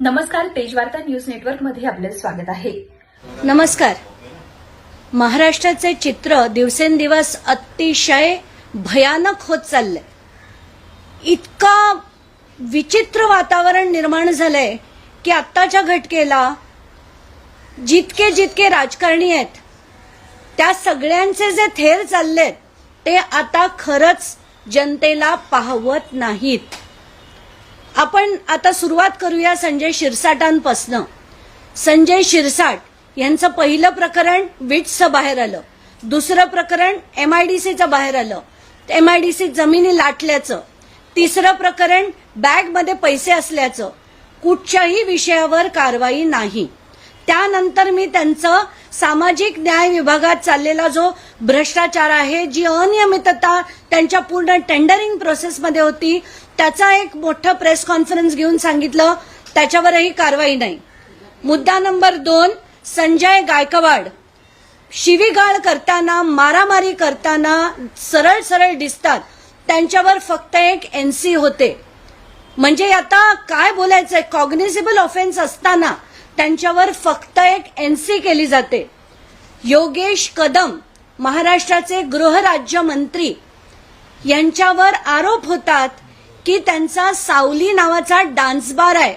नमस्कार पेजवार्ता न्यूज नेटवर्कमध्ये आपले स्वागत आहे. नमस्कार. महाराष्ट्राचे चित्र दिवसेंदिवस अतिशय भयानक होत चाललंय. इतका विचित्र वातावरण निर्माण झालंय की आत्ताच्या घटकेला जितके जितके राजकारणी आहेत त्या सगळ्यांचे जे थेर चाललेत ते आता खरंच जनतेला पाहवत नाहीत. आपण आता सुरुवात करूया संजय शिरसाटांपासनं. संजय शिरसाट यांचं पहिलं प्रकरण विट्सचं बाहेर आलं. दुसरं प्रकरण एमआयडीसीचं बाहेर आलं. एमआयडीसी जमिनी लाटल्याचं. तिसरं प्रकरण बॅगमध्ये पैसे असल्याचं. कुठच्याही विषयावर कारवाई नाही. त्यानंतर मी त्यांचं सामाजिक न्याय विभागात चाललेला जो भ्रष्टाचार आहे जी अनियमितता त्यांच्या पूर्ण टेंडरिंग प्रोसेसमध्ये होती त्याचा एक मोठं प्रेस कॉन्फरन्स घेऊन सांगितलं त्याच्यावरही कारवाई नाही. मुद्दा नंबर दोन संजय गायकवाड. शिवीगाळ करताना मारामारी करताना सरळ सरळ दिसतात. त्यांच्यावर फक्त एक एनसी होते. म्हणजे आता काय बोलायचंय? कॉग्निझिबल ऑफेन्स असताना त्यांच्यावर फक्त एक एनसी केली जाते. योगेश कदम महाराष्ट्राचे गृहराज्यमंत्री. यांच्यावर आरोप होतात की त्यांचा सावली नावाचा डान्स बार आहे.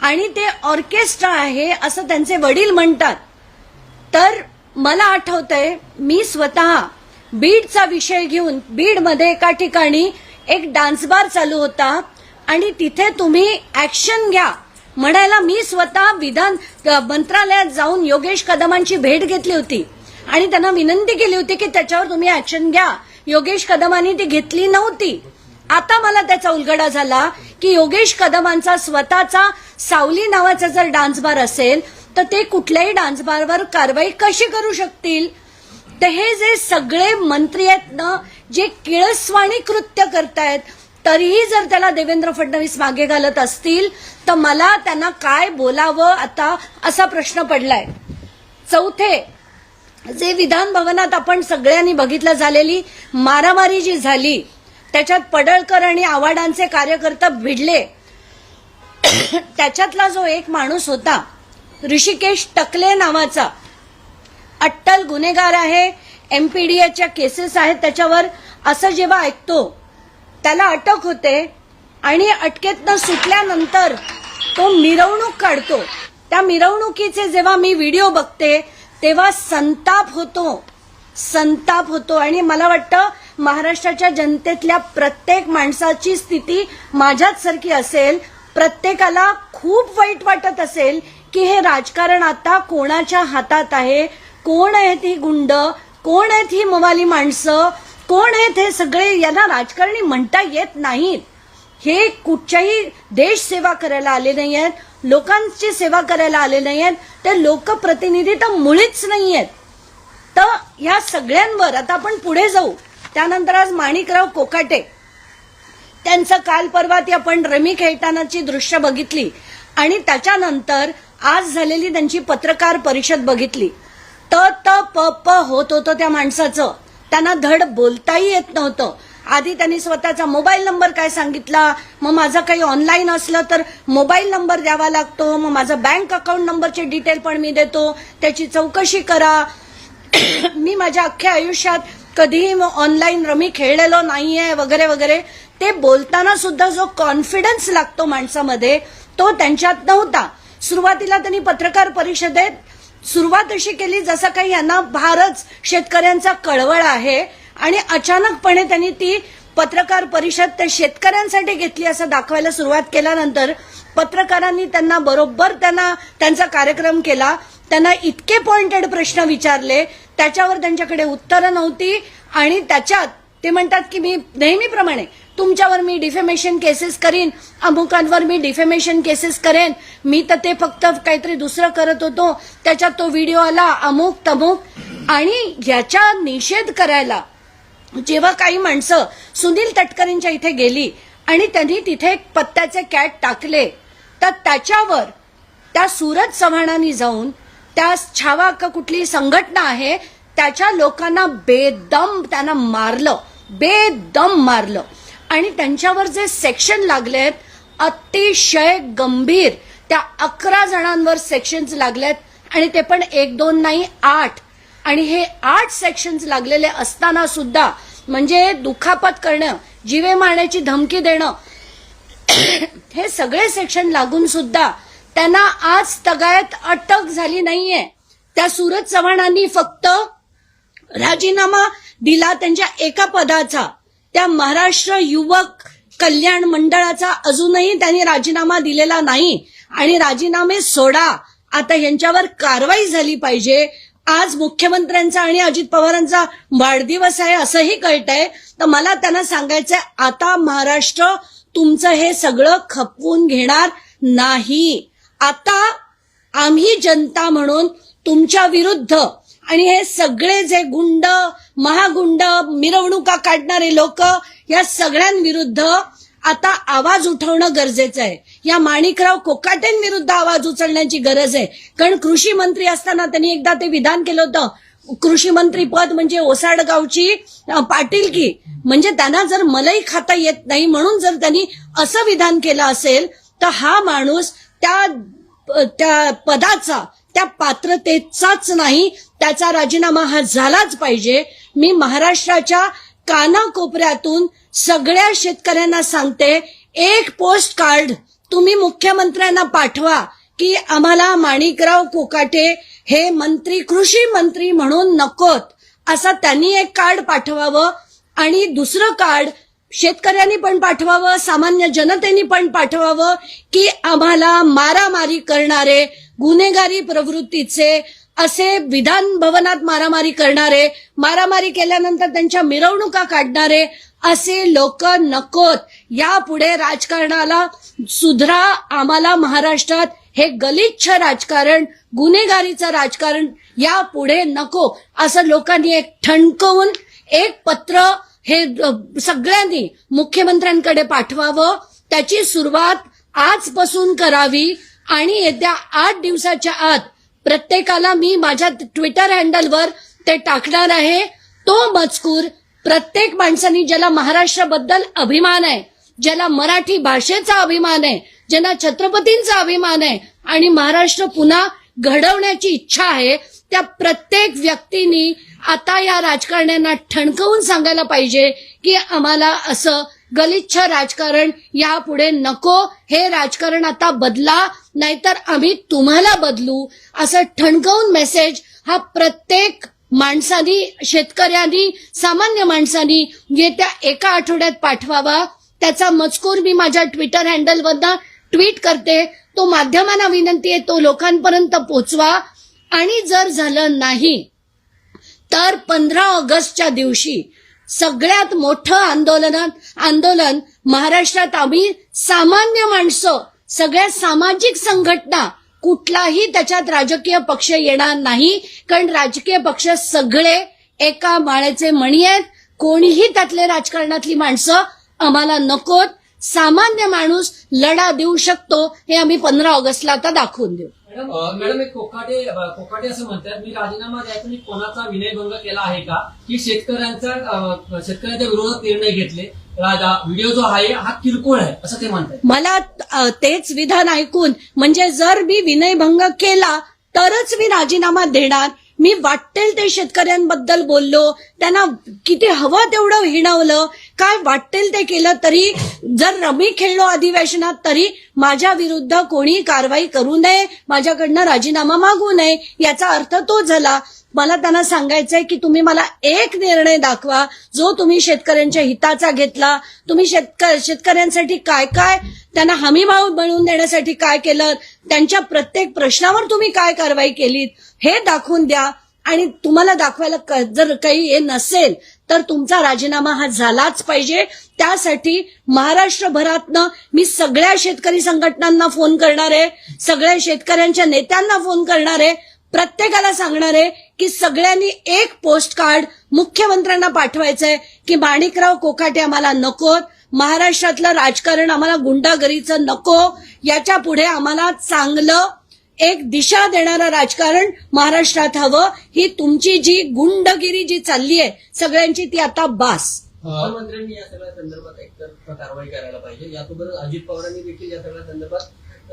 आणि ते ऑर्केस्ट्रा आहे असं त्यांचे वडील म्हणतात. तर मला आठवतंय मी स्वतः बीडचा विषय घेऊन बीडमध्ये एका ठिकाणी एक डान्स बार चालू होता. आणि तिथे तुम्ही ऍक्शन घ्या म्हणायला मी स्वतः विधान मंत्रालयात जाऊन योगेश कदमांची भेट घेतली होती. आणि त्यांना विनंती केली होती की त्याच्यावर तुम्ही ऍक्शन घ्या. योगेश कदमांनी ती घेतली नव्हती. आता मला त्याचा उलगडा झाला की योगेश कदमांचा स्वतःचा सावली नावाचा जर डान्स बार असेल तर ते कुठल्याही डान्स बारवर कारवाई कशी करू शकतील? तर हे जे सगळे मंत्री आहेत ना जे किळस्वाणी कृत्य करतायत तरीही जर त्याला देवेंद्र फडणवीस मागे घालत असतील तर मला त्यांना काय बोलावं आता असा प्रश्न पडलाय. चौथे जे विधान भवनात आपण सगळ्यांनी बघितलं झालेली मारामारी जी झाली त्याच्यात पडळकर आणि आव्हाडांचे कार्यकर्ता भिडले. त्याच्यातला जो एक माणूस होता ऋषिकेश टकले नावाचा अट्टल गुन्हेगार आहे एमपीडीएच्या केसेस आहेत त्याच्यावर असं जेव्हा ऐकतो त्याला अटक होते आणि अटकेतनं सुटल्यानंतर तो मिरवणूक काढतो. त्या मिरवणुकीचे जेव्हा मी व्हिडिओ बघते तेव्हा संताप होतो. संताप होतो आणि मला वाटतं महाराष्ट्राच्या जनतेतल्या प्रत्येक माणसाची स्थिती माझ्याच सारखी असेल प्रत्येकाला खूप वाईट वाटत असेल की हे राजकारण आता कोणाच्या हातात आहे कोण आहेत ही गुंड कोण आहेत ही मवाली माणसं कोण आहेत हे सगळे यांना राजकारणी म्हणता येत नाहीत. हे कुठच्याही देश सेवा करायला आले नाही आहेत लोकांची सेवा करायला आले नाही आहेत ते लोकप्रतिनिधी तर मुळीच नाही आहेत तर या सगळ्यांवर आता आपण पुढे जाऊ. त्यानंतर आज माणिकराव कोकाटे. त्यांचं काल परवा ती आपण रमी खेळतानाची दृश्य बघितली. आणि त्याच्यानंतर आज झालेली त्यांची पत्रकार परिषद बघितली. त त प प होत होतं त्या माणसाचं. त्यांना धड बोलताही येत नव्हतं. आधी त्यांनी स्वतःचा मोबाईल नंबर काय सांगितला? मग माझं काही ऑनलाईन असलं तर मोबाईल नंबर द्यावा लागतो. मग माझं बँक अकाउंट नंबरचे डिटेल पण मी देतो. त्याची चौकशी करा. मी माझ्या अख्ख्या आयुष्यात कधीही ऑनलाईन रमी खेळलेलो नाहीये वगैरे वगैरे. ते बोलताना सुद्धा जो कॉन्फिडन्स लागतो माणसामध्ये तो त्यांच्यात नव्हता. सुरुवातीला त्यांनी पत्रकार परिषदेत सुरुवात अशी केली जसं काही यांना भारच शेतकऱ्यांचा कळवळ आहे आणि अचानकपणे त्यांनी ती पत्रकार परिषद त्या शेतकऱ्यांसाठी घेतली असं दाखवायला सुरुवात केल्यानंतर पत्रकारांनी त्यांना बरोबर त्यांना त्यांचा कार्यक्रम केला. त्यांना इतके पॉइंटेड प्रश्न विचारले त्याच्यावर त्यांच्याकडे उत्तरं नव्हती आणि त्याच्यात ते म्हणतात की मी नेहमीप्रमाणे तुमच्यावर मी डिफेमेशन केसेस करीन अमुकांवर मी डिफेमेशन केसेस करेन मी तर ते फक्त काहीतरी दुसरं करत होतो त्याच्यात तो व्हिडिओ आला अमुक तमुक आणि याचा निषेध करायला जेव्हा काही माणसं सुनील तटकरेंच्या इथे गेली आणि त्यांनी तिथे एक पत्त्याचे कॅट टाकले तर त्याच्यावर त्या सूरज चव्हाणांनी जाऊन त्या छावा का कुठली संघटना आहे त्याच्या लोकांना बेदम त्यांना मारलं बेदम मारलं. आणि त्यांच्यावर जे सेक्शन लागलेत अतिशय गंभीर त्या अकरा जणांवर सेक्शन्स लागलेत आणि ते पण एक दोन नाही आठ. आणि हे आठ सेक्शन्स लागलेले असताना सुद्धा म्हणजे दुखापत करणं जीवे मारण्याची धमकी देणं हे सगळे सेक्शन लागून सुद्धा त्यांना आज तगायत अटक झाली नाहीये. त्या सूरज चव्हाणांनी फक्त राजीनामा दिला त्यांच्या एका पदाचा. त्या महाराष्ट्र युवक कल्याण मंडळाचा अजूनही त्यांनी राजीनामा दिलेला नाही. आणि राजीनामे सोडा. आता यांच्यावर कारवाई झाली पाहिजे. आज मुख्यमंत्र्यांचा आणि अजित पवारांचा वाढदिवस आहे असंही कळतंय. तर मला त्यांना सांगायचंय आता महाराष्ट्र तुमचं हे सगळं खपवून घेणार नाही. आता आम्ही जनता म्हणून तुमच्या विरुद्ध आणि हे सगळे जे गुंड महागुंड मिरवणुका काढणारे लोक या सगळ्यांविरुद्ध आता आवाज उठवणं गरजेचं आहे. या माणिकराव कोकाटेंविरुद्ध आवाज उचलण्याची गरज आहे. कारण कृषी मंत्री असताना त्यांनी एकदा ते विधान केलं होतं. कृषी मंत्री पद म्हणजे ओसाडगावची पाटील की. म्हणजे त्यांना जर मलई खाता येत नाही म्हणून जर त्यांनी असं विधान केलं असेल तर हा माणूस त्या त्या पदाचा त्या पात्रतेचाच नाही त्याचा राजीनामा हा झालाच पाहिजे. मी महाराष्ट्राच्या कानाकोपऱ्यातून सगळ्या शेतकऱ्यांना सांगते एक पोस्ट कार्ड तुम्ही मुख्यमंत्र्यांना पाठवा की आम्हाला माणिकराव कोकाटे हे मंत्री कृषी मंत्री म्हणून नकोत. असं त्यांनी एक कार्ड पाठवावं आणि दुसरं कार्ड शेतकऱ्यांनी पण पाठवावं सामान्य जनतेने पण पाठवावं की आम्हाला मारामारी करणारे गुन्हेगारी प्रवृत्तीचे असे विधान भवनात मारामारी करणारे मारामारी केल्यानंतर त्यांच्या मिरवणुका काढणारे असे लोक नकोत. यापुढे राजकारणाला सुधरा आम्हाला महाराष्ट्रात हे गलिच्छ राजकारण गुन्हेगारीचं राजकारण यापुढे नको. असं लोकांनी एक ठणकवून एक पत्र हे सगळ्यांनी मुख्यमंत्र्यांकडे पाठवावं. त्याची सुरुवात आजपासून करावी. आणि येत्या आठ दिवसाच्या आत प्रत्येकाला मी माझ्या ट्विटर हँडलवर ते टाकणार आहे. तो मजकूर प्रत्येक माणसानी ज्याला महाराष्ट्राबद्दल अभिमान आहे ज्याला मराठी भाषेचा अभिमान आहे ज्यांना छत्रपतींचा अभिमान आहे आणि महाराष्ट्र पुन्हा घडवण्याची इच्छा आहे त्या प्रत्येक व्यक्तीनी आता या राजकारण्यांना ठणकवून सांगायला पाहिजे की आम्हाला असं गलिच्छ राजकारण यापुढे नको हे राजकारण आता बदला नाहीतर आम्ही तुम्हाला बदलू असं ठणकवून मेसेज हा प्रत्येक माणसानी शेतकऱ्यांनी सामान्य माणसांनी येत्या एका आठवड्यात पाठवावा. त्याचा मजकूर मी माझ्या ट्विटर हँडलवरनं ट्विट करते. तो माध्यमांना विनंती आहे तो लोकांपर्यंत पोचवा. आणि जर झालं नाही तर पंधरा ऑगस्टच्या दिवशी सगळ्यात मोठं आंदोलनात आंदोलन महाराष्ट्रात आम्ही सामान्य माणसं सगळ्या सामाजिक संघटना कुठलाही त्याच्यात राजकीय पक्ष येणार नाही. कारण राजकीय पक्ष सगळे एका माळेचे मणी आहेत. कोणीही त्यातले राजकारणातली माणसं आम्हाला नकोत. सामान्य माणूस लढा देऊ शकतो हे आम्ही पंधरा ऑगस्टला आता दाखवून देऊ. मॅडम एक कोकाटे कोकाटे असं म्हणतात. मी राजीनामा द्यायचा मी कोणाचा विनयभंग केला आहे का? की शेतकऱ्यांचा शेतकऱ्यांच्या विरोधात निर्णय घेतले. राजा व्हिडिओ जो आहे हा किरकोळ आहे असं ते म्हणतात. मला तेच विधान ऐकून म्हणजे जर मी विनयभंग केला तरच मी राजीनामा देणार. मी वाटेल ते शेतकऱ्यांबद्दल बोललो त्यांना किती हवं तेवढं हिणवलं. काय वाटेल ते केलं तरी जर रमी खेळलो अधिवेशनात तरी माझ्या विरुद्ध कोणी कारवाई करू नये माझ्याकडनं राजीनामा मागू नये याचा अर्थ तो झाला. मला त्यांना सांगायचंय की तुम्ही मला एक निर्णय दाखवा जो तुम्ही शेतकऱ्यांच्या हिताचा घेतला. तुम्ही शेतक शेतकऱ्यांसाठी काय काय? त्यांना हमीभाव मिळवून देण्यासाठी काय केलं? त्यांच्या प्रत्येक प्रश्नावर तुम्ही काय कारवाई केलीत? हे दाखवून द्या. आणि तुम्हाला दाखवायला क- जर काही हे नसेल तर तुमचा राजीनामा हा झालाच पाहिजे. त्यासाठी महाराष्ट्रभरातनं मी सगळ्या शेतकरी संघटनांना फोन करणार आहे सगळ्या शेतकऱ्यांच्या नेत्यांना फोन करणार आहे प्रत्येकाला सांगणार आहे की सगळ्यांनी एक पोस्ट कार्ड मुख्यमंत्र्यांना पाठवायचंय की माणिकराव कोकाटे आम्हाला नकोत महाराष्ट्रातलं राजकारण आम्हाला गुंडागरीचं नको याच्यापुढे आम्हाला चांगलं एक दिशा देणारं राजकारण महाराष्ट्रात हवं. ही तुमची जी गुंडगिरी जी चालली आहे सगळ्यांची ती आता बास. मुख्यमंत्र्यांनी या सगळ्या संदर्भात एकतर कारवाई करायला पाहिजे. यासोबतच अजित पवारांनी देखील या सगळ्या संदर्भात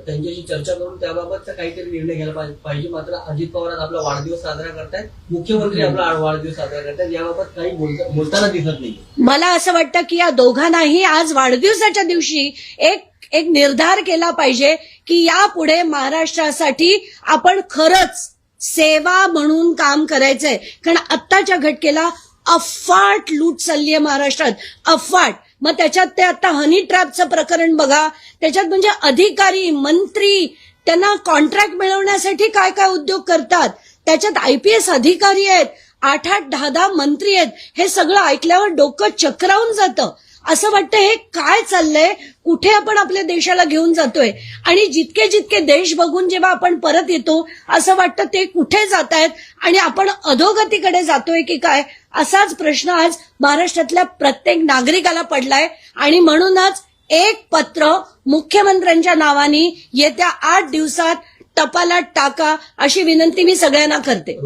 त्यांच्याशी चर्चा करून त्याबाबतचा काहीतरी निर्णय घ्यायला पाहिजे- मात्र अजित पवार आपला वाढदिवस साजरा करतायत. मुख्यमंत्री आपला वाढदिवस साजरा करतायत. याबाबत काही बोलता- बोलताना दिसत नाही मला असं वाटतं की या दोघांनाही आज वाढदिवसाच्या दिवशी एक एक निर्धार केला पाहिजे की यापुढे महाराष्ट्रासाठी आपण खरंच सेवा म्हणून काम करायचंय. कारण आत्ताच्या घटकेला अफाट लूट चालली आहे महाराष्ट्रात. अफाट. मग त्याच्यात ते आता हनी ट्रॅपचं प्रकरण बघा. त्याच्यात म्हणजे अधिकारी मंत्री त्यांना कॉन्ट्रॅक्ट मिळवण्यासाठी काय काय उद्योग करतात? त्याच्यात आयपीएस अधिकारी आहेत. आठ आठ दहा दहा मंत्री आहेत. हे सगळं ऐकल्यावर डोकं चक्रावून जातं. असं वाटतं हे काय चाललंय? कुठे आपण आपल्या देशाला घेऊन जातोय? आणि जितके जितके देश बघून जेव्हा आपण परत येतो असं वाटतं ते कुठे जात आहेत आणि आपण अधोगतीकडे जातोय की काय? असाच प्रश्न आज महाराष्ट्रातल्या प्रत्येक नागरिकाला पडलाय. आणि म्हणूनच एक पत्र मुख्यमंत्र्यांच्या नावाने येत्या आठ दिवसात टपालात टाका अशी विनंती मी सगळ्यांना करते.